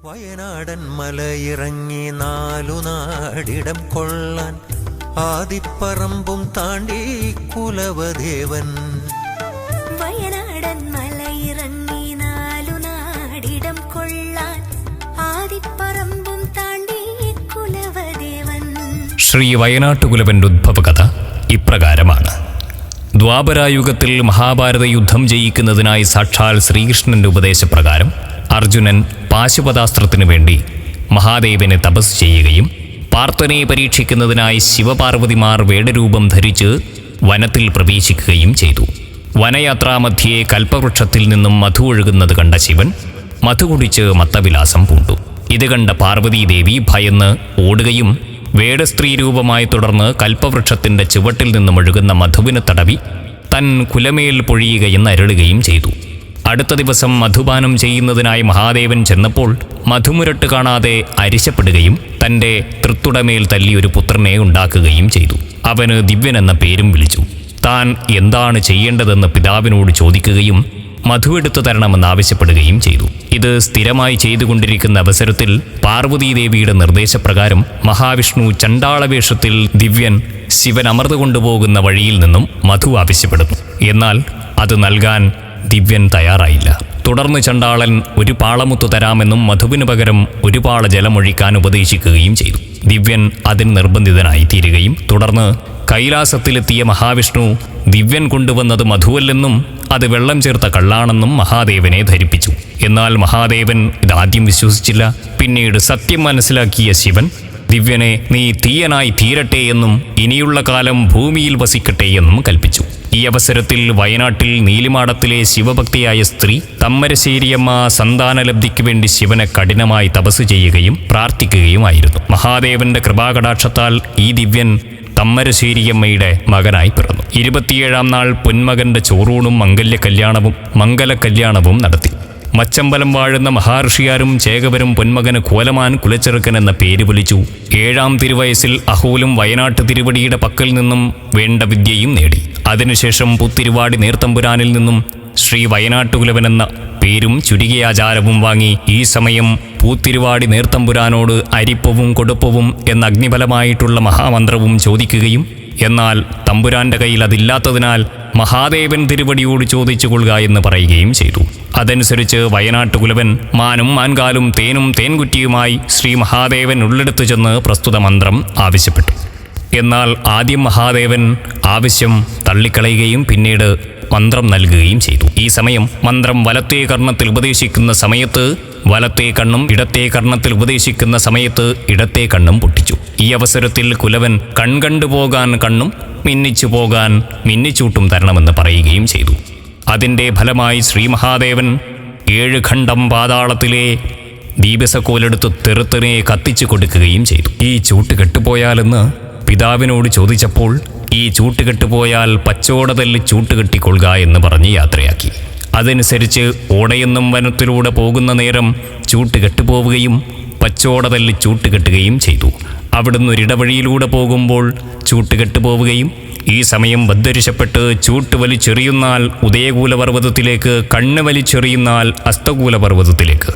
വയനാടൻ മലയിറങ്ങി നാലു നാടിടം കൊള്ളാൻ ആദിപ്പറമ്പും താണ്ടി കുലവദേവൻ വയനാടൻ മലയിറങ്ങി നാലു നാടിടം കൊള്ളാൻ ആദിപ്പറമ്പും താണ്ടി കുലവദേവൻ ശ്രീ വയനാട്ടുകുലവന്റെ ഉദ്ഭവകഥ ഇപ്രകാരമാണ്. ദ്വാപരായുഗത്തിൽ മഹാഭാരത യുദ്ധം ജയിക്കുന്നതിനായി സാക്ഷാൽ ശ്രീകൃഷ്ണന്റെ ഉപദേശപ്രകാരം അർജുനൻ പാശുപതാസ്ത്രത്തിനു വേണ്ടി മഹാദേവനെ തപസ് ചെയ്യുകയും പാർത്ഥനെ പരീക്ഷിക്കുന്നതിനായി ശിവപാർവതിമാർ വേടരൂപം ധരിച്ച് വനത്തിൽ പ്രവേശിക്കുകയും ചെയ്തു. വനയാത്രാമധ്യേ കൽപ്പവൃക്ഷത്തിൽ നിന്നും മധു ഒഴുകുന്നത് കണ്ട ശിവൻ മധു കുടിച്ച് മത്തവിലാസം പൂണ്ടു. ഇത് കണ്ട പാർവതീദേവി ഭയന്ന് ഓടുകയും വേടസ്ത്രീ രൂപമായി തുടർന്ന് കൽപ്പവൃക്ഷത്തിന്റെ ചുവട്ടിൽ നിന്നും ഒഴുകുന്ന മധുവിന് തടവി തൻ കുലമേൽ പൊഴിയുകയെന്ന് അരുളുകയും ചെയ്തു. അടുത്ത ദിവസം മധുപാനം ചെയ്യുന്നതിനായി മഹാദേവൻ ചെന്നപ്പോൾ മധുമുരട്ട് കാണാതെ അരിശപ്പെടുകയും തന്റെ തൃത്തുടമേൽ തല്ലി ഒരു പുത്രനെ ഉണ്ടാക്കുകയും ചെയ്തു. അവന് ദിവ്യൻ എന്ന പേരും വിളിച്ചു. താൻ എന്താണ് ചെയ്യേണ്ടതെന്ന് പിതാവിനോട് ചോദിക്കുകയും മധുവെടുത്തു തരണമെന്ന് ആവശ്യപ്പെടുകയും ചെയ്തു. ഇത് സ്ഥിരമായി ചെയ്തുകൊണ്ടിരിക്കുന്ന അവസരത്തിൽ പാർവതീദേവിയുടെ നിർദ്ദേശപ്രകാരം മഹാവിഷ്ണു ചണ്ടാളവേഷത്തിൽ ദിവ്യൻ ശിവൻ അമർന്നു കൊണ്ടുപോകുന്ന വഴിയിൽ നിന്നും മധു ആവശ്യപ്പെടുന്നു. എന്നാൽ അത് നൽകാൻ ദിവ്യൻ തയ്യാറായില്ല. തുടർന്ന് ചണ്ടാളൻ ഒരു പാളമുത്തു തരാമെന്നും മധുവിന് പകരം ഒരു പാള ജലമൊഴിക്കാൻ ഉപദേശിക്കുകയും ചെയ്തു. ദിവ്യൻ അതിന് നിർബന്ധിതനായി തീരുകയും തുടർന്ന് കൈലാസത്തിലെത്തിയ മഹാവിഷ്ണു ദിവ്യൻ കൊണ്ടുവന്നത് മധുവല്ലെന്നും അത് വെള്ളം ചേർത്ത കള്ളാണെന്നും മഹാദേവനെ ധരിപ്പിച്ചു. എന്നാൽ മഹാദേവൻ ഇതാദ്യം വിശ്വസിച്ചില്ല. പിന്നീട് സത്യം മനസ്സിലാക്കിയ ശിവൻ ദിവ്യനെ നീ തീയനായി തീരട്ടെ എന്നും ഇനിയുള്ള കാലം ഭൂമിയിൽ വസിക്കട്ടെ എന്നും കൽപ്പിച്ചു. ഈ അവസരത്തിൽ വയനാട്ടിൽ നീലിമാടത്തിലെ ശിവഭക്തിയായ സ്ത്രീ തമ്മരശ്ശേരിയമ്മ സന്താനലബ്ധിക്ക് വേണ്ടി ശിവനെ കഠിനമായി തപസ് ചെയ്യുകയും പ്രാർത്ഥിക്കുകയുമായിരുന്നു. മഹാദേവന്റെ കൃപാകടാക്ഷത്താൽ ഈ ദിവ്യൻ തമ്മരശ്ശേരിയമ്മയുടെ മകനായി പിറന്നു. ഇരുപത്തിയേഴാം നാൾ പൊന്മകന്റെ ചോറൂണും മംഗല്യ കല്യാണവും മംഗല കല്യാണവും നടത്തി. മച്ചമ്പലം വാഴുന്ന മഹാർഷിയാരും ചേകവരും പൊന്മകന് കോലമാൻ കുലച്ചെറുക്കൻ എന്ന പേര് വിളിച്ചു. ഏഴാം തിരുവയസ്സിൽ അഹൂലും വയനാട്ട് തിരുവടിയുടെ പക്കൽ നിന്നും വേണ്ട വിദ്യയും നേടി. അതിനുശേഷം പുത്തിരുവാടി നീർത്തമ്പുരാനിൽ നിന്നും ശ്രീ വയനാട്ടുകുലവൻ എന്ന പേരും ചുരുകിയാചാരവും വാങ്ങി ഈ സമയം പൂത്തിരുവാടി നീർത്തമ്പുരാനോട് അരിപ്പവും കൊടുപ്പവും എന്ന അഗ്നിഫലമായിട്ടുള്ള മഹാമന്ത്രവും ചോദിക്കുകയും എന്നാൽ തമ്പുരാന്റെ കയ്യിൽ അതില്ലാത്തതിനാൽ മഹാദേവൻ തിരുവടിയോട് ചോദിച്ചു കൊള്ളുക എന്ന് പറയുകയും ചെയ്തു. അതനുസരിച്ച് വയനാട്ടുകുലവൻ മാനും മാൻകാലും തേനും തേൻകുറ്റിയുമായി ശ്രീ മഹാദേവൻ ഉള്ളെടുത്തു ചെന്ന് പ്രസ്തുത മന്ത്രം ആവശ്യപ്പെട്ടു. എന്നാൽ ആദ്യം മഹാദേവൻ ആവശ്യം തള്ളിക്കളയുകയും പിന്നീട് മന്ത്രം നൽകുകയും ചെയ്തു. ഈ സമയം മന്ത്രം വലത്തെ കർണത്തിൽ ഉപദേശിക്കുന്ന സമയത്ത് വലത്തെ കണ്ണും ഇടത്തെ കർണത്തിൽ ഉപദേശിക്കുന്ന സമയത്ത് ഇടത്തെ കണ്ണും പൊട്ടിച്ചു. ഈ അവസരത്തിൽ കുലവൻ കൺകണ്ടുപോകാൻ കണ്ണും മിന്നിച്ചു പോകാൻ മിന്നിച്ചൂട്ടും തരണമെന്ന് പറയുകയും ചെയ്തു. അതിന്റെ ഫലമായി ശ്രീ മഹാദേവൻ ഏഴ് ഖണ്ഡം പാതാളത്തിലെ ദീപസക്കോലെടുത്ത് തെറുത്തിനെ കത്തിച്ചു കൊടുക്കുകയും ചെയ്തു. ഈ ചൂട്ട് കെട്ടുപോയാലെന്ന് പിതാവിനോട് ചോദിച്ചപ്പോൾ ഈ ചൂട്ട് കെട്ടുപോയാൽ പച്ചോട തല്ലി ചൂട്ട് കെട്ടിക്കൊള്ളുക എന്ന് പറഞ്ഞ് യാത്രയാക്കി. അതനുസരിച്ച് ഓടയെന്നും വനത്തിലൂടെ പോകുന്ന നേരം ചൂട്ട് കെട്ടുപോവുകയും പച്ചോട ചൂട്ടുകെട്ടുകയും ചൂട്ട് കെട്ടുകയും ചെയ്തു. അവിടുന്ന് ഒരിടവഴിയിലൂടെ പോകുമ്പോൾ ചൂട്ട് കെട്ടുപോവുകയും ഈ സമയം ബദ്ധരിശപ്പെട്ട് ചൂട്ട് വലിച്ചെറിയുന്നാൽ ഉദയകൂലപർവതത്തിലേക്ക് കണ്ണ് വലിച്ചെറിയുന്നാൽ അസ്തകൂലപർവതത്തിലേക്ക്.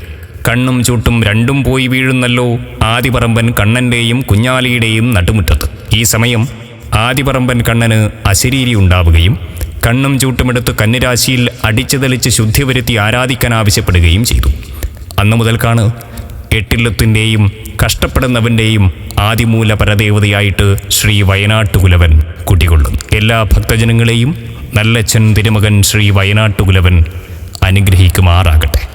കണ്ണും ചൂട്ടും രണ്ടും പോയി വീഴുന്നല്ലോ ആദിപറമ്പൻ കണ്ണന്റെയും കുഞ്ഞാലിയുടെയും നടുമുറ്റത്ത്. ഈ സമയം ആദിപറമ്പൻ കണ്ണന് അശരീരി ഉണ്ടാവുകയും കണ്ണും ചൂട്ടുമെടുത്ത് കന്നിരാശിയിൽ അടിച്ചു തെളിച്ച് ശുദ്ധി വരുത്തി ആരാധിക്കാൻ ആവശ്യപ്പെടുകയും ചെയ്തു. അന്നു മുതൽക്കാണ് എട്ടില്ലത്തിന്റെയും കഷ്ടപ്പെടുന്നവന്റെയും ആദിമൂല പരദേവതയായിട്ട് ശ്രീ വയനാട്ടുകുലവൻ കുട്ടികൊള്ളുന്നു എല്ലാ ഭക്തജനങ്ങളെയും നല്ലച്ഛൻ തിരുമകൻ ശ്രീ വയനാട്ടുകുലവൻ അനുഗ്രഹിക്കുമാറാകട്ടെ.